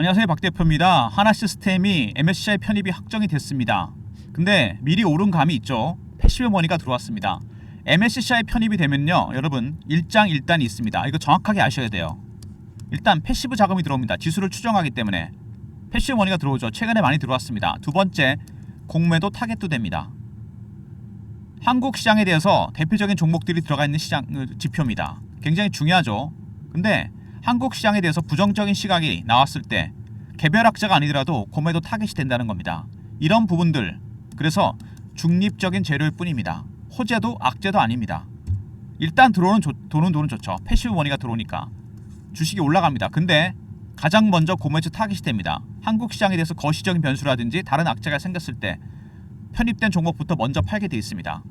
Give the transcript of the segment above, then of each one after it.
안녕하세요 박 대표입니다. 하나 시스템이 MSCI 편입이 확정이 됐습니다. 근데 미리 오른 감이 있죠. 패시브 머니가 들어왔습니다. MSCI 편입이 되면요, 여러분 일장일단이 있습니다. 이거 정확하게 아셔야 돼요. 일단 패시브 자금이 들어옵니다. 지수를 추정하기 때문에 패시브 머니가 들어오죠. 최근에 많이 들어왔습니다. 두 번째 공매도 타겟도 됩니다. 한국 시장에 대해서 대표적인 종목들이 들어가 있는 시장 어, 지표입니다. 굉장히 중요하죠. 근데 한국 시장에 대해서 부정적인 시각이 나왔을 때 개별 학자가 아니더라도 공매도 타겟이 된다는 겁니다. 이런 부분들 그래서 중립적인 재료일 뿐입니다. 호재도 악재도 아닙니다. 일단 들어오는 조, 도는 돈은 좋죠. 패시브 머니가 들어오니까 주식이 올라갑니다. 근데 가장 먼저 고매수 타깃이 됩니다. 한국 시장에 대해서 거시적인 변수라든지 다른 악재가 생겼을 때 편입된 종목부터 먼저 팔게 돼 있습니다.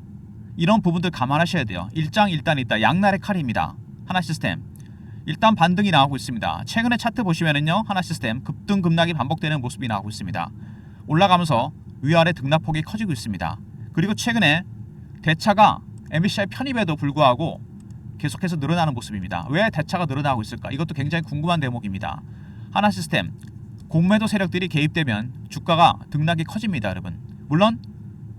이런 부분들 감안하셔야 돼요. 일장일단이 있다. 양날의 칼입니다. 하나 시스템. 일단 반등이 나오고 있습니다. 최근에 차트 보시면은요. 하나 시스템 급등 급락이 반복되는 모습이 나오고 있습니다. 올라가면서 위아래 등락폭이 커지고 있습니다. 그리고 최근에 대차가 MBCI 편입에도 불구하고 계속해서 늘어나는 모습입니다. 왜 대차가 늘어나고 있을까? 이것도 굉장히 궁금한 대목입니다. 하나 시스템 공매도 세력들이 개입되면 주가가 등락이 커집니다, 여러분. 물론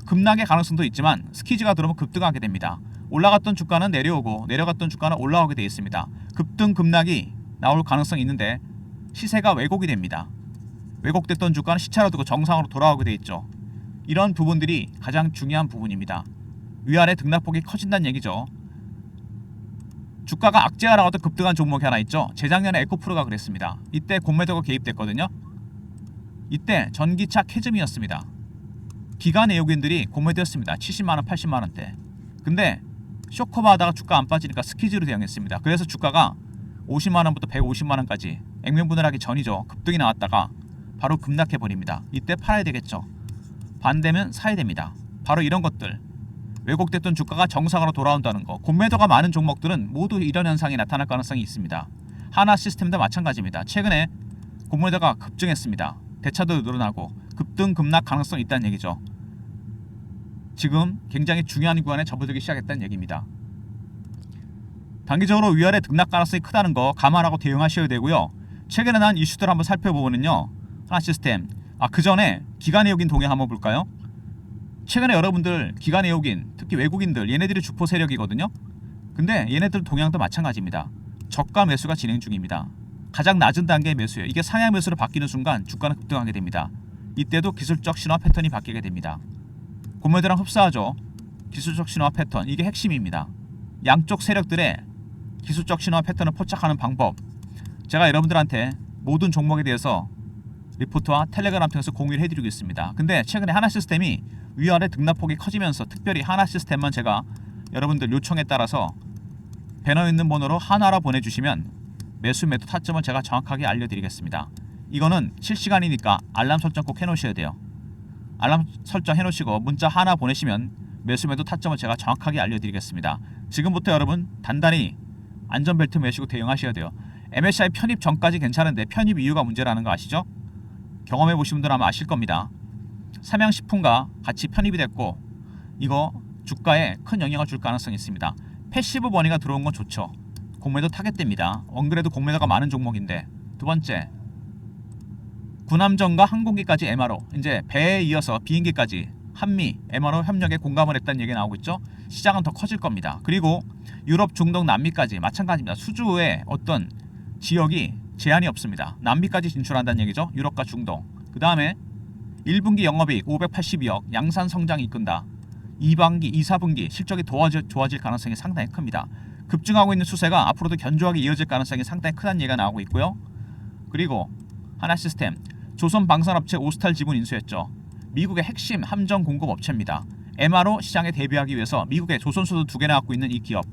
급락의 가능성도 있지만 스키즈가 들어오면 급등하게 됩니다. 올라갔던 주가는 내려오고 내려갔던 주가는 올라오게 되어 있습니다. 급등 급락이 나올 가능성이 있는데 시세가 왜곡이 됩니다. 왜곡됐던 주가는 시차로 두고 정상으로 돌아오게 돼 있죠. 이런 부분들이 가장 중요한 부분입니다. 위아래 등락폭이 커진다는 얘기죠. 주가가 나왔던 급등한 종목이 하나 있죠. 재작년에 에코프로가 그랬습니다. 이때 공매도가 개입됐거든요. 이때 전기차 캐즘이었습니다. 기관 외국인들이 공매도였습니다. 70만 원, 80만 원대. 근데 쇼커바 하다가 주가 안 빠지니까 스키즈로 대응했습니다. 그래서 주가가 50만 원부터 150만 원까지 액면 분할하기 전이죠. 급등이 나왔다가 바로 급락해 버립니다. 이때 팔아야 되겠죠. 반대면 사야 됩니다. 바로 이런 것들 왜곡됐던 주가가 정상으로 돌아온다는 거. 공매도가 많은 종목들은 모두 이런 현상이 나타날 가능성이 있습니다. 하나 시스템도 마찬가지입니다. 최근에 공매도가 급증했습니다. 대차도 늘어나고 급등 급락 가능성이 있다는 얘기죠. 지금 굉장히 중요한 구간에 접어들기 시작했다는 얘기입니다. 단기적으로 위아래 등락 가능성이 크다는 거 감안하고 대응하셔야 되고요. 최근에 난 이슈들 한번 살펴보면요. 하나 시스템. 아, 그 전에 기관 외국인 동향 한번 볼까요? 최근에 여러분들 기관 외국인, 특히 외국인들 얘네들이 주포 세력이거든요. 근데 얘네들 동향도 마찬가지입니다. 저가 매수가 진행 중입니다. 가장 낮은 단계의 매수예요. 이게 상향 매수로 바뀌는 순간 주가는 급등하게 됩니다. 이때도 기술적 신화 패턴이 바뀌게 됩니다. 고매도랑 흡사하죠. 기술적 신화 패턴 이게 핵심입니다. 양쪽 세력들의 기술적 신화 패턴을 포착하는 방법. 제가 여러분들한테 모든 종목에 대해서 리포트와 텔레그램 통해서 공유를 해드리고 있습니다. 근데 최근에 하나 시스템이 위아래 등락폭이 커지면서 특별히 하나 시스템만 제가 여러분들 요청에 따라서 배너 있는 번호로 하나라 보내주시면 매수 매도 타점을 제가 정확하게 알려드리겠습니다. 이거는 실시간이니까 알람 설정 꼭 해놓으셔야 돼요. 알람 설정 해놓으시고 문자 하나 보내시면 매수 매도 타점을 제가 정확하게 알려드리겠습니다. 지금부터 여러분 단단히 안전벨트 매시고 대응하셔야 돼요. MSCI 편입 전까지 괜찮은데 편입 이유가 문제라는 거 아시죠? 경험해 보신 분들 아마 아실 겁니다. 삼양식품과 같이 편입이 됐고 이거 주가에 큰 영향을 줄 가능성이 있습니다. 패시브 버니가 들어온 건 좋죠. 공매도 타겟됩니다. 원 그래도 공매도가 많은 종목인데 두 번째 군함전과 항공기까지 MRO 이제 배에 이어서 비행기까지 한미 MRO 협력에 공감을 했다는 얘기 나오고 있죠. 시장은 더 커질 겁니다. 그리고 유럽, 중동, 남미까지 마찬가지입니다. 수주의 어떤 지역이 제한이 없습니다. 남미까지 진출한다는 얘기죠. 유럽과 중동. 그 다음에 1분기 영업이익 582억 양산 성장이 이끈다. 2반기, 2, 4분기 실적이 도와질, 좋아질 가능성이 상당히 큽니다. 급증하고 있는 추세가 앞으로도 견조하게 이어질 가능성이 상당히 크다는 얘기가 나오고 있고요. 그리고 하나 시스템 조선 방산업체 오스탈 지분 인수했죠. 미국의 핵심 함정 공급 업체입니다. MRO 시장에 대비하기 위해서 미국의 조선소도 두 개나 갖고 있는 이 기업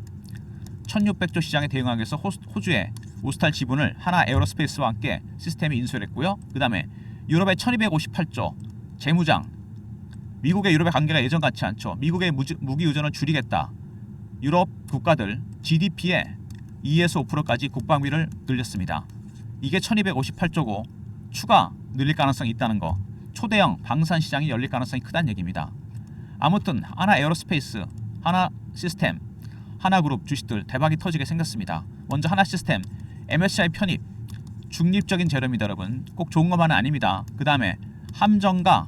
1600조 시장에 대응하기 위해서 호, 호주의 오스탈 지분을 하나 에어로스페이스와 함께 시스템이 인수를 했고요. 그 다음에 유럽의 1258조 재무장 미국의 유럽의 관계가 예전 같지 않죠. 미국의 무기 의존을 줄이겠다. 유럽 국가들 GDP의 2에서 5%까지 국방비를 늘렸습니다. 이게 1258조고 추가 늘릴 가능성이 있다는 거. 초대형 방산 시장이 열릴 가능성이 크다는 얘기입니다. 아무튼 하나 에어로스페이스, 하나 시스템, 하나 그룹 주식들 대박이 터지게 생겼습니다. 먼저 하나 시스템 MSCI 편입 중립적인 재료입니다, 여러분. 꼭 좋은 것만은 아닙니다. 그 다음에 함정과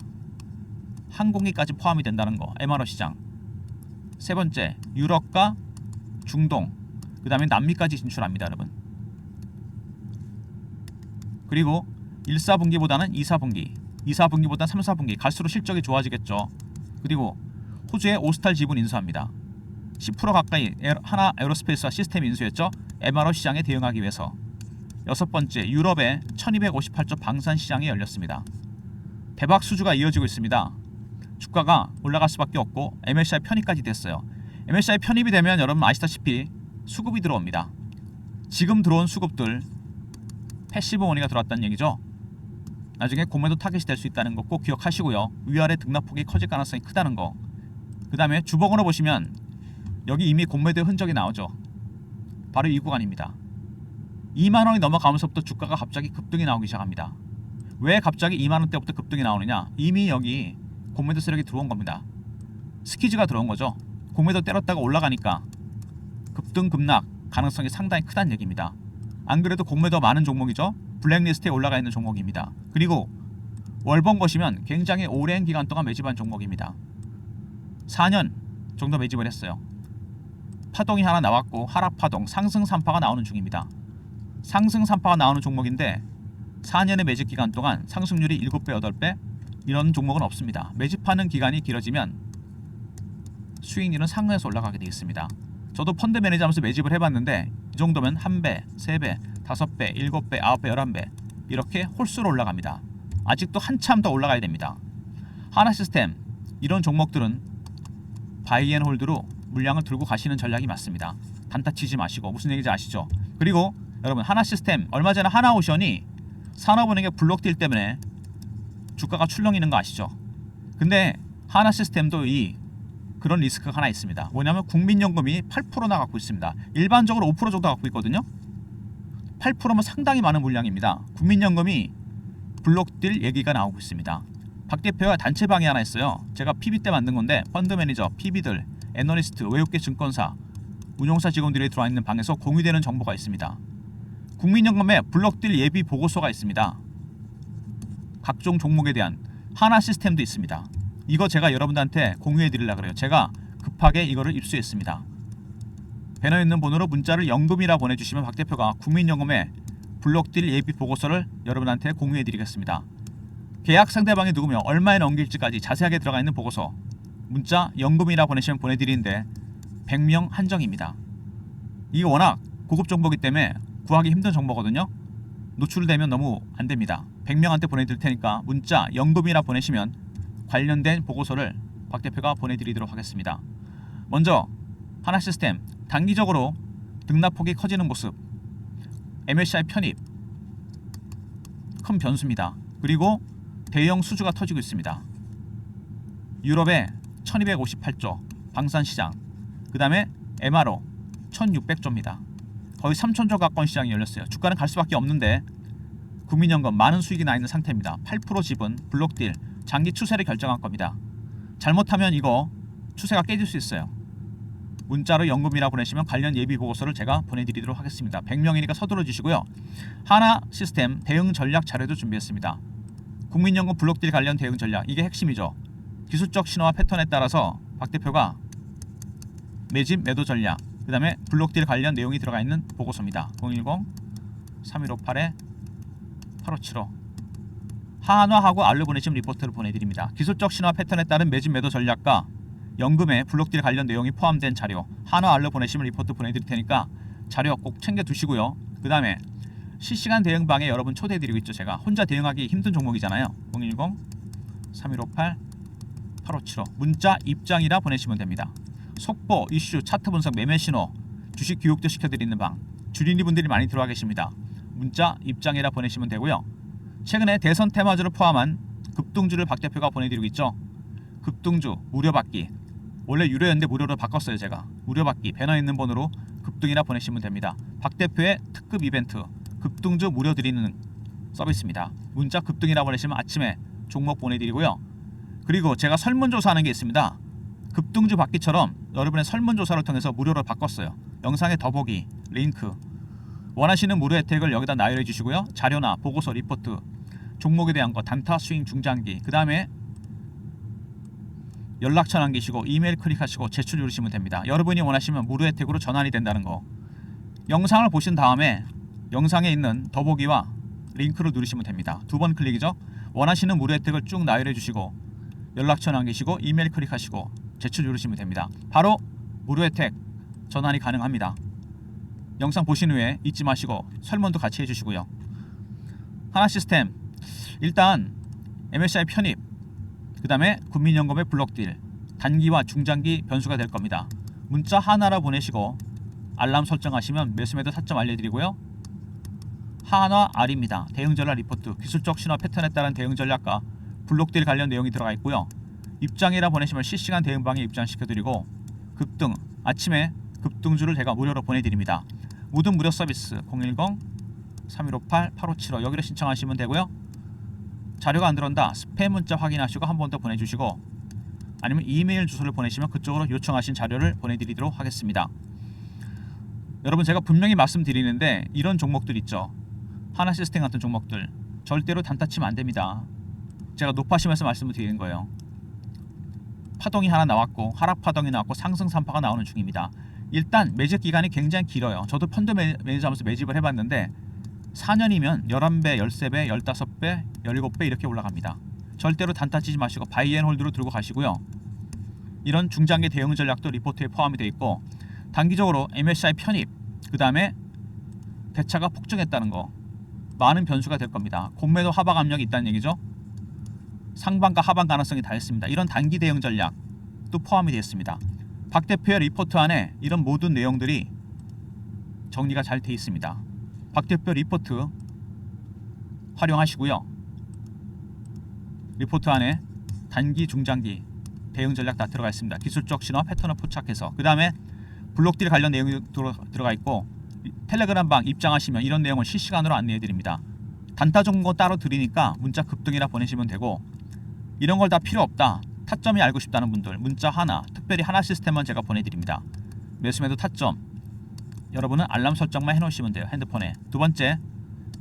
항공기까지 포함이 된다는 거. MRO 시장. 세 번째, 유럽과 중동. 그 다음에 남미까지 진출합니다, 여러분. 그리고 1, 4분기보다는 2, 4분기, 2, 4분기보다는 3, 4분기 갈수록 실적이 좋아지겠죠. 그리고 호주의 오스탈 지분 인수합니다. 10% 가까이 하나 에어로스페이스와 시스템 인수했죠. MRO 시장에 대응하기 위해서. 여섯 번째, 유럽의 1258조 방산 시장이 열렸습니다. 대박 수주가 이어지고 있습니다. 주가가 올라갈 수밖에 없고 MSCI 편입까지 됐어요. MSCI 편입이 되면 여러분 아시다시피 수급이 들어옵니다. 지금 들어온 수급들 패시브 머니가 들어왔다는 얘기죠. 나중에 공매도 타겟이 될 수 있다는 거꼭 기억하시고요. 위아래 등락폭이 커질 가능성이 크다는 거. 그 다음에 주봉으로 보시면 여기 이미 공매도의 흔적이 나오죠. 바로 이 구간입니다. 2만 원이 넘어가면서부터 주가가 갑자기 급등이 나오기 시작합니다. 왜 갑자기 2만 원대부터 급등이 나오느냐? 이미 여기 공매도 세력이 들어온 겁니다. 스키즈가 들어온 거죠. 공매도 때렸다가 올라가니까 급등 급락 가능성이 상당히 크다는 얘기입니다. 안 그래도 공매도 많은 종목이죠. 블랙리스트에 올라가 있는 종목입니다. 그리고 월봉 보시면 굉장히 오랜 기간 동안 매집한 종목입니다. 4년 정도 매집을 했어요. 파동이 하나 나왔고 하락 파동, 상승 3파가 나오는 중입니다. 상승 3파가 나오는 종목인데 4년의 매집 기간 동안 상승률이 7배, 8배 이런 종목은 없습니다. 매집하는 기간이 길어지면 수익률은 상승해서 올라가게 되어 있습니다. 저도 펀드 매니저 하면서 매집을 해봤는데 이 정도면 1배, 3배, 5배, 7배, 9배, 11배 이렇게 홀수로 올라갑니다. 아직도 한참 더 올라가야 됩니다. 하나 시스템 이런 종목들은 바이앤홀드로 물량을 들고 가시는 전략이 맞습니다. 단타 치지 마시고 무슨 얘기인지 아시죠? 그리고 여러분 하나 시스템 얼마 전에 하나오션이 산업은행의 블록딜 때문에 주가가 출렁이는 거 아시죠? 근데 하나 시스템도 이 그런 리스크가 하나 있습니다. 뭐냐면 국민연금이 8%나 갖고 있습니다. 일반적으로 5% 정도 갖고 있거든요. 8%면 상당히 많은 물량입니다. 국민연금이 블록딜 얘기가 나오고 있습니다. 박 대표가 단체 방이 하나 있어요. 제가 PB 때 만든 건데 펀드 매니저, PB들, 애널리스트, 외국계 증권사, 운용사 직원들이 들어와 있는 방에서 공유되는 정보가 있습니다. 국민연금에 블록딜 예비 보고서가 있습니다. 각종 종목에 대한 하나 시스템도 있습니다. 이거 제가 여러분들한테 공유해 드리려 그래요. 제가 급하게 이거를 입수했습니다. 배너에 있는 번호로 문자를 연금이라 보내주시면 박 대표가 국민연금에 블록딜 예비 보고서를 여러분한테 공유해 드리겠습니다. 계약 상대방이 누구며 얼마에 넘길지까지 자세하게 들어가 있는 보고서 문자 연금이라 보내시면 보내드리는데 100명 한정입니다. 이게 워낙 고급 정보기 때문에 구하기 힘든 정보거든요. 노출되면 너무 안 됩니다. 100명한테 보내드릴 테니까 문자 연금이라 보내시면 관련된 보고서를 박 대표가 보내드리도록 하겠습니다. 먼저 하나 시스템 단기적으로 등락폭이 커지는 모습 MSCI 편입 큰 변수입니다. 그리고 대형 수주가 터지고 있습니다. 유럽의 1258조 방산 시장 그 다음에 MRO 1600조입니다. 거의 3000조 가까운 시장이 열렸어요. 주가는 갈 수밖에 없는데 국민연금 많은 수익이 나 있는 상태입니다. 8% 지분 블록딜 장기 추세를 결정할 겁니다. 잘못하면 이거 추세가 깨질 수 있어요. 문자로 연금이라 보내시면 관련 예비 보고서를 제가 보내드리도록 하겠습니다. 100명이니까 서둘러 주시고요. 하나 시스템 대응 전략 자료도 준비했습니다. 국민연금 블록딜 관련 대응 전략 이게 핵심이죠. 기술적 신호와 패턴에 따라서 박 대표가 매집 매도 전략 그 다음에 블록딜 관련 내용이 들어가 있는 보고서입니다. 010 3158에 8575 한화하고 알로 보내시면 리포트를 보내드립니다. 기술적 신화 패턴에 따른 매집 매도 전략과 연금에 블록딜 관련 내용이 포함된 자료 한화 알로 보내시면 리포트 보내드릴 테니까 자료 꼭 챙겨 두시고요. 그 다음에 실시간 대응 방에 여러분 초대해드리고 있죠. 제가 혼자 대응하기 힘든 종목이잖아요. 010 3158 8575 문자 입장이라 보내시면 됩니다. 속보, 이슈, 차트 분석, 매매 신호, 주식 교육도 시켜드리는 방 주린이 분들이 많이 들어와 계십니다. 문자 입장이라 보내시면 되고요. 최근에 대선 테마주를 포함한 급등주를 박 대표가 보내드리고 있죠. 급등주 무료 받기 원래 유료였는데 무료로 바꿨어요 제가 무료 받기 배너 있는 번호로 급등이라 보내시면 됩니다. 박 대표의 특급 이벤트 급등주 무료 드리는 서비스입니다. 문자 급등이라 보내시면 아침에 종목 보내드리고요. 그리고 제가 설문조사 하는 게 있습니다. 급등주 받기처럼 여러분의 설문조사를 통해서 무료로 바꿨어요. 영상의 더보기, 링크, 원하시는 무료 혜택을 여기다 나열해 주시고요. 자료나 보고서, 리포트, 종목에 대한 거, 단타, 스윙, 중장기. 그 다음에 연락처 남기시고 이메일 클릭하시고 제출 누르시면 됩니다. 여러분이 원하시면 무료 혜택으로 전환이 된다는 거. 영상을 보신 다음에 영상에 있는 더보기와 링크를 누르시면 됩니다. 두 번 클릭이죠. 원하시는 무료 혜택을 쭉 나열해 주시고 연락처 남기시고 이메일 클릭하시고 제출 누르시면 됩니다. 바로 무료 혜택 전환이 가능합니다. 영상 보신 후에 잊지 마시고 설문도 같이 해주시고요. 하나 시스템 일단 MSCI 편입 그 다음에 국민연금의 블록딜 단기와 중장기 변수가 될 겁니다. 문자 하나라 보내시고 알람 설정하시면 매수 매도 타점 알려드리고요. 하나 R입니다. 대응 전략 리포트 기술적 신호 패턴에 따른 대응 전략과 블록딜 관련 내용이 들어가 있고요. 입장이라 보내시면 실시간 대응 방에 입장시켜드리고 급등 아침에 급등주를 제가 무료로 보내드립니다. 모든 무료 서비스 010-3158-8575 여기로 신청하시면 되고요. 자료가 안 들어온다 스팸 문자 확인하시고 한 번 더 보내주시고 아니면 이메일 주소를 보내시면 그쪽으로 요청하신 자료를 보내드리도록 하겠습니다. 여러분 제가 분명히 말씀드리는데 이런 종목들 있죠. 하나 시스템 같은 종목들 절대로 단타치면 안 됩니다. 제가 높아시면서 말씀을 드리는 거예요. 파동이 하나 나왔고 하락 파동이 나왔고 상승 산파가 나오는 중입니다. 일단 매집 기간이 굉장히 길어요. 저도 펀드 매- 매니저 하면서 매집을 해봤는데 4년이면 11배, 13배, 15배, 17배 이렇게 올라갑니다. 절대로 단타 치지 마시고 바이앤홀드로 들고 가시고요. 이런 중장기 대응 전략도 리포트에 포함이 되어 있고 단기적으로 MSCI 편입, 그 다음에 대차가 폭증했다는 거 많은 변수가 될 겁니다. 공매도 하방 압력이 있다는 얘기죠. 상방과 하방 가능성이 다 있습니다. 이런 단기 대응 전략도 포함이 되어 있습니다. 박 대표의 리포트 안에 이런 모든 내용들이 정리가 잘 되어 있습니다. 박 대표 리포트 활용하시고요. 리포트 안에 단기, 중장기 대응 전략 다 들어가 있습니다. 기술적 신호 패턴을 포착해서 그 다음에 블록딜 관련 내용이 들어, 들어가 있고 이- 텔레그램 방 입장하시면 이런 내용을 실시간으로 안내해 드립니다. 단타 정보 따로 드리니까 문자 급등이나 보내시면 되고 이런 걸 다 필요 없다. 타점이 알고 싶다는 분들 문자 하나, 특별히 하나 시스템만 제가 보내드립니다. 매수매도 타점. 여러분은 알람 설정만 해놓으시면 돼요. 핸드폰에. 두 번째,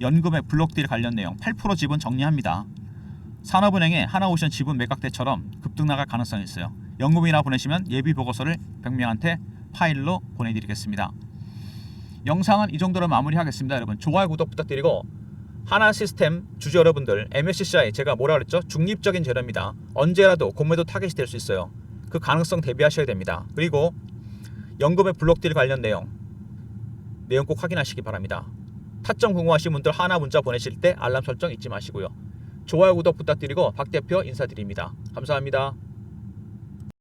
연금의 블록딜 관련 내용 8% 지분 정리합니다. 산업은행의 하나오션 지분 매각대처럼 급등 나갈 가능성이 있어요. 연금이나 보내시면 예비 보고서를 백명한테 파일로 보내드리겠습니다. 영상은 이 정도로 마무리하겠습니다. 여러분 좋아요 구독 부탁드리고 하나 시스템 주주 여러분들 MSCI 제가 뭐라 그랬죠? 중립적인 재료입니다. 언제라도 공매도 타겟이 될 수 있어요. 그 가능성 대비하셔야 됩니다. 그리고 연금의 블록딜 관련 내용 내용 꼭 확인하시기 바랍니다. 타점 궁금하신 분들 하나 문자 보내실 때 알람 설정 잊지 마시고요. 좋아요 구독 부탁드리고 박 대표 인사드립니다. 감사합니다.